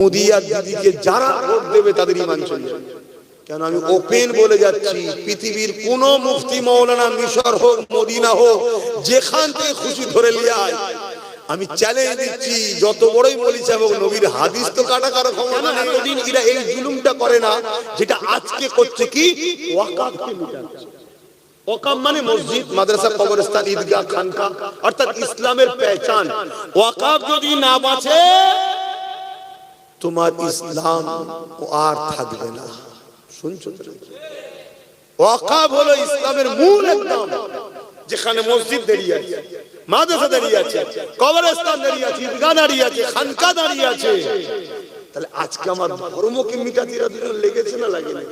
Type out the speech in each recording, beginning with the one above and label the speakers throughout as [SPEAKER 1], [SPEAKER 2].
[SPEAKER 1] মোদি আর দিদিকে যারা ভোট দেবে তাদের ইমান চলে কেন আমি ওপেন বলে যাচ্ছি পৃথিবীর কোন মুফতি মৌলানা মিশর হোক মদিনা হোক যেখান থেকে খুশি ধরে লিয়ে আয়। আমি চ্যালেঞ্জ দিচ্ছি যত বড়ই এবং নবীর হাদিস তো কাটা কারও ক্ষমতা এতদিন এরা এই জুলুমটা করে না যেটা আজকে করছে কি? মিটাচ্ছে মানে মসজিদ মাদ্রাসা কবরস্থান ঈদগাহ খানকা অর্থাৎ ইসলামের পেহচান। ওয়াকাফ যদি না বাঁচে তোমার ইসলাম ও আর থাকবে না। শুনছো? তো? ওয়াকাফ হলো ইসলামের মূল একদম যেখানে মসজিদ দাঁড়িয়ে আছে, মাদ্রাসা দাঁড়িয়ে আছে, কবরস্থান দাঁড়িয়ে আছে, ঈদগাহ দাঁড়িয়ে আছে খানকা দাঁড়িয়ে আছে। তাহলে আজকে আমার ধর্মকে মিটাতে এরা দুজন লেগেছে না লাগে না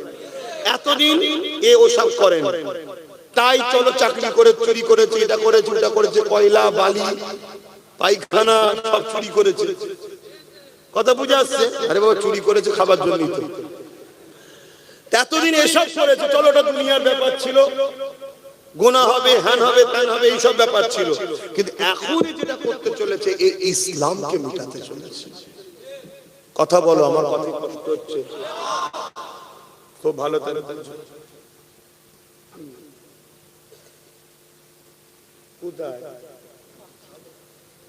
[SPEAKER 1] এতদিন এ ওসব করেন। তাই চলো চাকরি করে, চুরি করেছে, এটা করেছে, ওটা করেছে, কয়লা, বালি, পায়খানা, সব চুরি করেছে। কথা বুঝে আসছে? আরে বাবা চুরি করেছে খাবার জন্যই তো। এতদিন এসব করেছে চলো ওটা দুনিয়ার ব্যাপার ছিল। গোনা হবে হ্যান হবে ত্যান হবে এইসব ব্যাপার ছিল। কিন্তু এখন যেটা করতে চলেছে এই ইসলামকে মিটাতে চলেছে। কথা বলো আমার কথা কষ্ট হচ্ছে। খুব ভালো তাহলে কোথায়?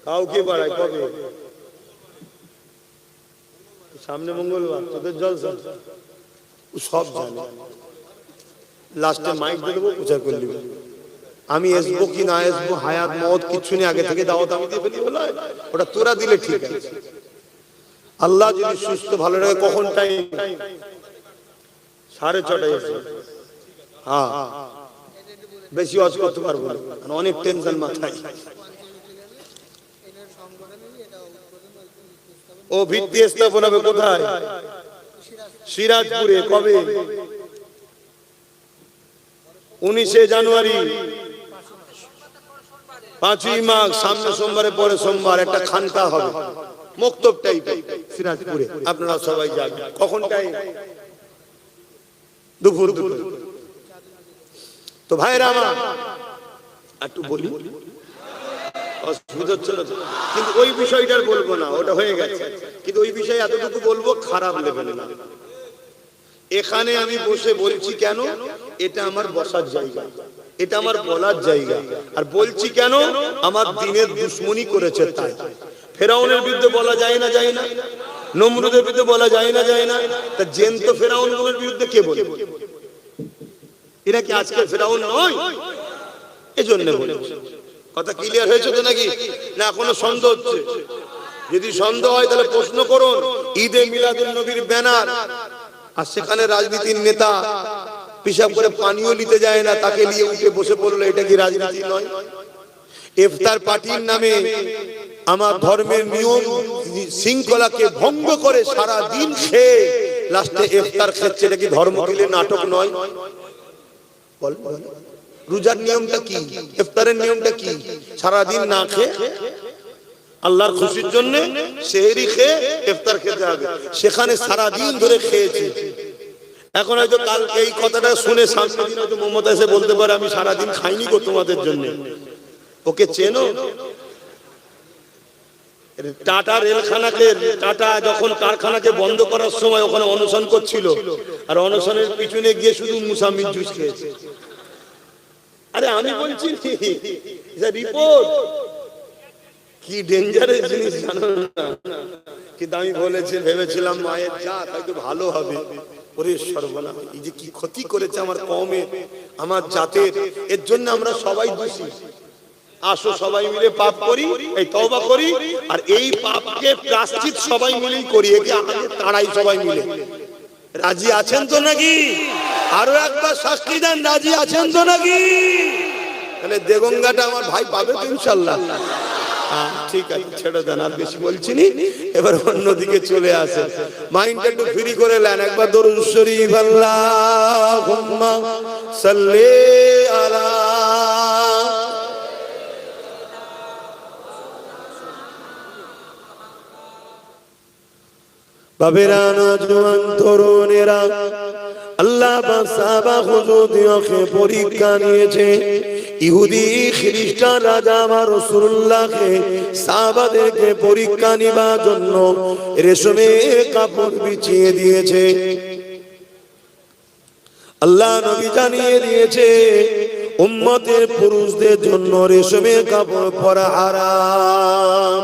[SPEAKER 1] কাউকে বাড়ায় কবে? সামনে মঙ্গলবার, তোদের জলসা সব জানে। লাস্টে মাইক দিয়ে দেবো, প্রচার করে নিবে। আমি আসব কি না আসব, হায়াত মত কিচ্ছু নেই, আগে থেকে দাওয়াত আমি দিয়ে ফেলি বলে ওটা তোরা দিলে ঠিক আছে। আল্লাহ যদি সুস্থ, ভালো রাখে কখন টাইম সাড়ে ছটায় এসে হ্যাঁ। বেশি অজ করতে পারব অনেক টেনশন মাথায়। ও ভিত্তি স্থাপন হবে কোথায়? সিরাজপুরে, কবে? উনিশে জানুয়ারি। পাঁচই মাঘ, সামনে সোমবারে, পরে সোমবার, একটা খানকা হবে। মক্তব টাইপ সিরাজপুরে। আপনারা সবাই যাবেন। কখন দুপুর তো ভাইরা আমার, একটু বলি। অসুবিধা হচ্ছিল তো? কিন্তু ওই বিষয়টার বলব না, ওটা হয়ে গেছে। কিন্তু ওই বিষয়ে এতটুকু বলব, খারাপ লেভেলে না। এখানে আমি বসে বলছি কেন? এটা আমার বসার জায়গা। এটা আমার বলার জায়গা। আর বলছি কেন? আমার দিনের দুশ্মনী করেছে তাই। ফেরাউনের বিরুদ্ধে বলা যায় না যায় না। নমরুদের বিরুদ্ধে বলা যায় না যায় না। তা জেন্ত ফেরাউনের বিরুদ্ধে কে বলে এরা কি আজকে ফেরাউন নয়? এজন্য বলছি। কথা ক্লিয়ার হয়েছে তো নাকি? না এখনও সন্দেহ হচ্ছে। যদি সন্দেহ হয়, তাহলে প্রশ্ন করুন। ঈদে মিলাদুল নবীর ব্যানার। আর সেখানে রাজনীতির নেতা পিসাব করে পানিও নিতে যায় না, তাকে নিয়ে উঠে বসে পড়ল, এটা কি রাজনীতি নয়? ইফতার পার্টির নামে আমার ধর্মের নিয়ম শৃঙ্খলাকে ভঙ্গ করে সারা দিন খেয়ে লাস্টে ইফতার খাচ্ছে, এটা কি ধর্ম নাটক নয়? বল। রোজার নিয়মটা কি? ইফতারের নিয়মটা কি? সারা দিন না খেয়ে আল্লাহর খুশির জন্য সেহরি খেয়ে ইফতার খেতে হবে। সেখানে সারা দিন ধরে খেয়েছে। এখন হয়তো কালকে এই কথাটা শুনে সামনে হয়তো মমতা এসে বলতে পারে, আমি সারা দিন খাইনি গো তোমাদের জন্য। ওকে চেনো? টাটা রেলখানাকে, টাটা যখন কারখানাকে বন্ধ করার সময় ওখানে অনশন করছিল। আর অনশনের পিছনে গিয়ে শুধু মুসাম্মির জুস খেয়েছে। আরে আমি বলছি রিপোর্ট কি ডেঞ্জারের জিনিস জানো কিন্তু আমি বলেছি, ভেবেছিলাম মায়ের যা হয়তো ভালো হবে। ওরে সর্বনা এই যে কি ক্ষতি করেছে আমার কমে, আমার জাতের, এর জন্য আমরা সবাই দোষী। আসো সবাই মিলে পাপ করি, এই তওবা করি, আর এই পাপকে প্রাশ্চিত সবাই মিলেই করি, একে আগে তাড়াই সবাই মিলে। রাজি আছেন তো নাকি? আরও একবার শাস্তি দেন, রাজি আছেন তো নাকি? তাহলে দেগঙ্গাটা আমার ভাই পাবে তো ইনশাল্লাহ। ঠিক আছে, ছেড়ে দেন, আর বেশি বলছি নি। এবার অন্যদিকে চলে আসে। মাইন্ডটা একটু ফ্রি করে নেন, একবার দরুদ শরীফ, আল্লাহুম্মা সাল্লি আলা আল্লাহ পরীক্ষা নিয়েছে।
[SPEAKER 2] ইহুদি, খ্রিস্টান রাজা আমার রসুল্লাহকে সাহাবাদেরকে পরীক্ষা নিবার জন্য রেশমে কাপড় বিছিয়ে দিয়েছে। আল্লাহ নবী জানিয়ে দিয়েছে, উম্মতের পুরুষদের জন্য রেশমের কাপড় পরা হারাম।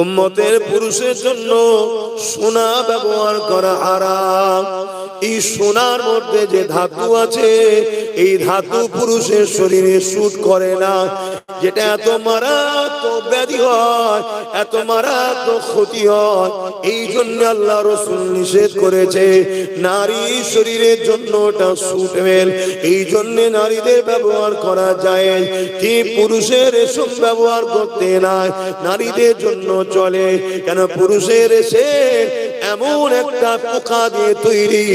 [SPEAKER 2] উম্মতের পুরুষের জন্য সোনা ব্যবহার করা হারাম। এই সোনার মধ্যে যে ধাতু আছে, এই ধাতু পুরুষের শরীরে শুট করে না। যেটা এত মারাত্মক ব্যাধি হয়, এত মারাত্মক ক্ষতি হয়, এই জন্য আল্লাহ রসুল নিষেধ করেছে, নারী শরীরের জন্য ওটা এই জন্য নারীদের ব্যবহার করা যায়, কি পুরুষের এসব ব্যবহার করতে নাই, নারীদের জন্য চলে। কেন পুরুষের এসে এমন একটা পোকা দিয়ে তৈরি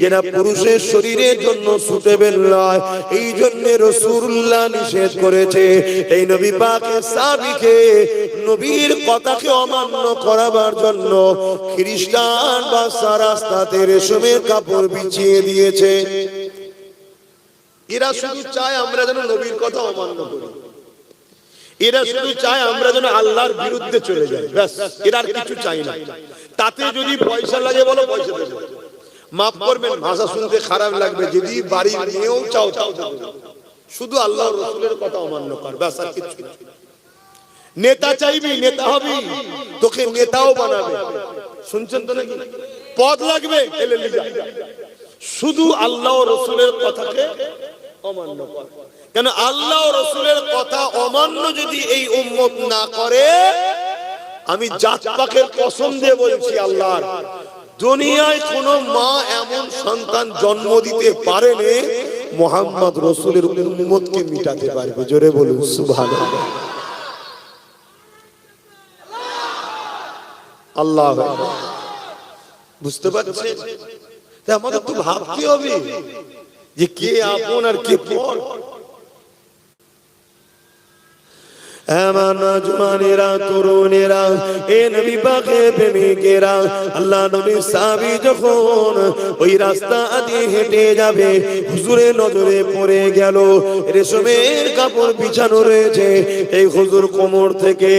[SPEAKER 2] যেটা পুরুষের শরীরের জন্য সুটেবেল নয়। এই জন্য রসুল্লাহ নিষেধ করেছে। এই নবী পাকে সাবিকে নবীর কথাকে অমান্য করাবার জন্য খ্রিস্টান বা রাস্তাতে রেশমের কাপড় বিছিয়ে দিয়েছে।
[SPEAKER 1] এরা শুধু চায় আমরা যেন নবীর কথা অমান্য করি। এরা শুধু চায় আমরা যেন আল্লাহর বিরুদ্ধে চলে যাই। ব্যাস এরা আর কিছু চাই না। তাতে যদি পয়সা লাগে বলো পয়সা দেবো। মাফ করবেন ভাষা শুনতে খারাপ লাগবে। যদি বাড়ি নিয়েও চাও চাও। শুধু আল্লাহ রসুলের কথা অমান্য কর ব্যাস আর কিছু নেতা চাইবি নেতা হবি। তোকে নেতাও বানাবে। শুনছেন তো নাকি? পদ লাগবে শুধু আল্লাহ রসুলের কথাকে অমান্য কর। কেন আল্লাহ রসুলের কথা অমান্য যদি এই উম্মত না করে, আমি জাত পাকের কসম দিয়ে বলছি আল্লাহর, দুনিয়ায় কোন মা এমন সন্তান জন্ম দিতে পারেনি, মোহাম্মদ রসুলের উম্মতকে মিটাতে পারবে। জোরে বলুন, সুবহানাল্লাহ। আল্লাহ। বুঝতে পারছেন? তা আমাদের তো ভাবতে হবে। যে কে আপন আর কে পর
[SPEAKER 2] আমার তরুণেরা, এ নবী প্রেমিকেরা, আল্লাহ নবী যখন ওই রাস্তা হেঁটে যাবে নজরে পড়ে গেল, রেশমের কাপড় বিছানো রয়েছে, এই হুজুর কোমর থেকে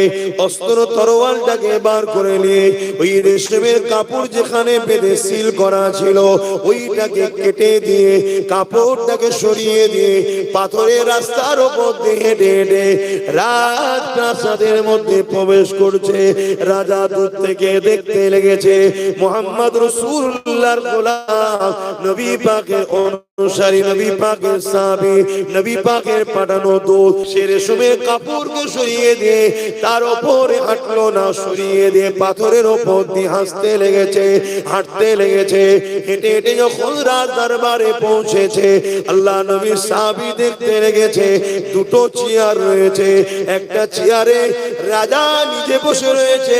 [SPEAKER 2] অস্ত্র তরোয়ালটাকে বার করে নিয়ে ওই রেশমের কাপড় যেখানে বেঁধে সিল করা ছিল, ওইটাকে কেটে দিয়ে, কাপড়টাকে সরিয়ে দিয়ে পাথরের রাস্তার ওপর দিয়ে হেঁটে হেঁটে রাজ প্রাসাদের মধ্যে প্রবেশ করছে। রাজা দূর থেকে দেখতে লেগেছে মোহাম্মদ রসুল্লাহর গোলাম। নবী পাকের অনুসারী, নবী পাকের সাবি নবী পাকের পাঠানো দূত, সে রেশমের কাপড়কে সরিয়ে দিয়ে তার ওপরে হাঁটলো না, সরিয়ে দিয়ে পাথরের ওপর দিয়ে হাসতে লেগেছে, হাঁটতে লেগেছে। হেঁটে হেঁটে যখন রাজ দরবারে পৌঁছেছে, আল্লাহ নবী সাবি দেখতে লেগেছে, দুটো চেয়ার রয়েছে একটা চেয়ারে রাজা নিজে বসে রয়েছে,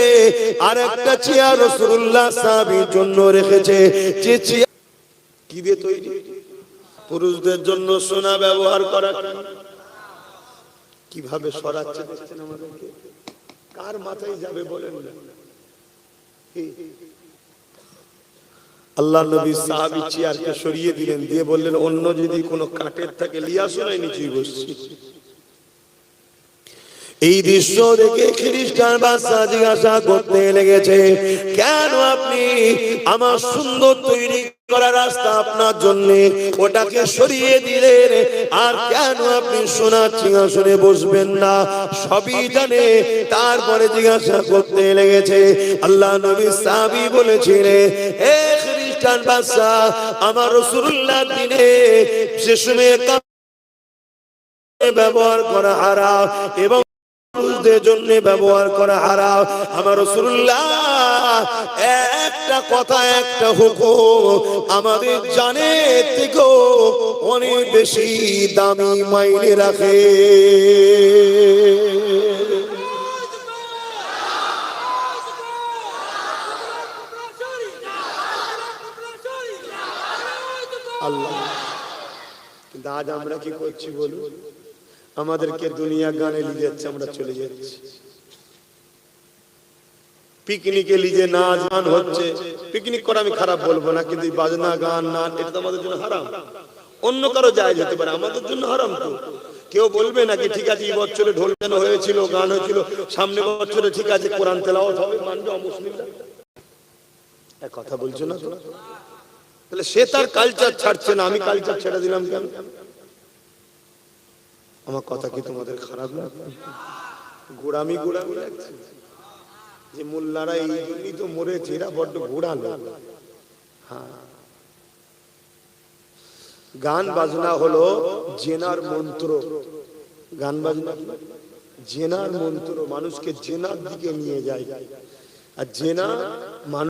[SPEAKER 2] আর একটা চেয়ার রসুল্লাহ সাবির জন্য রেখেছে। যে চেয়ার
[SPEAKER 1] কি দিয়ে তৈরি? পুরুষদের জন্য সোনা ব্যবহার করা। কীভাবে সরাচ্ছে কার মাথায় যাবে বলেন আল্লাহ নবী সাহাবি চেয়ারকে সরিয়ে দিলেন, দিয়ে বললেন, অন্য যদি কোনো কাঠের থাকে লিয়া শোনাই নিচুই বসছি।
[SPEAKER 2] এই দৃশ্য দেখে খ্রিস্টান বাচ্চা জিজ্ঞাসা করতে লেগেছে, কেন আপনি আমার সুন্দর তৈরি করা রাস্তা আপনার জন্য ওটাকে সরিয়ে দিলেন? আর কেন আপনি সোনার সিংহাসনে বসবেন না? সবই জানে। তারপরে জিজ্ঞাসা করতে লেগেছে, আল্লাহ নবী সাবি বলেছিলেন হে খ্রিস্টান বাচ্চা আমার রসুল্লাহ দিনে সে সময় ব্যবহার করা হারাম এবং পুরুষদের জন্য ব্যবহার করা হারাম। আমার একটা কথা, একটা হুকুম আমাদের জানে থেকেও অনেক বেশি দামি মাইনে রাখে।
[SPEAKER 1] আল্লাহ। কিন্তু আজ আমরা কি করছি বলুন? আমাদেরকে দুনিয়া গানে লিয়ে যাচ্ছে, আমরা চলে যাচ্ছি। পিকনিকে লিজে নাচ গান হচ্ছে। পিকনিক করা আমি খারাপ বলব না, কিন্তু বাজনা গান নাচ এটা আমাদের জন্য হারাম। অন্য কারও জায়েজ হতে পারে, আমাদের জন্য হারাম তো। কেউ বলবে নাকি, ঠিক আছে, এই বছরে ঢোল গান হয়েছিল গান হয়েছিল, সামনে বছরে ঠিক আছে, কোরআন তেলাওয়াত হবে, মানবে অমুসলিমরা? এক কথা বলছো না তাহলে সে তার কালচার ছাড়ছে না, আমি কালচার ছেড়ে দিলাম কেন? আমার কথা কি তোমাদের খারাপ লাগবে গোড়ামি গোড়ামি লাগছে। যে মোল্লারা এই জন্যই তো মরেছে এরা বড্ড গোড়া লোক। হ্যাঁ। গান বাজনা হলো জেনার মন্ত্র। গান বাজনা জেনার মন্ত্র। মানুষকে জেনার দিকে নিয়ে যায়। আর জেনা মানুষ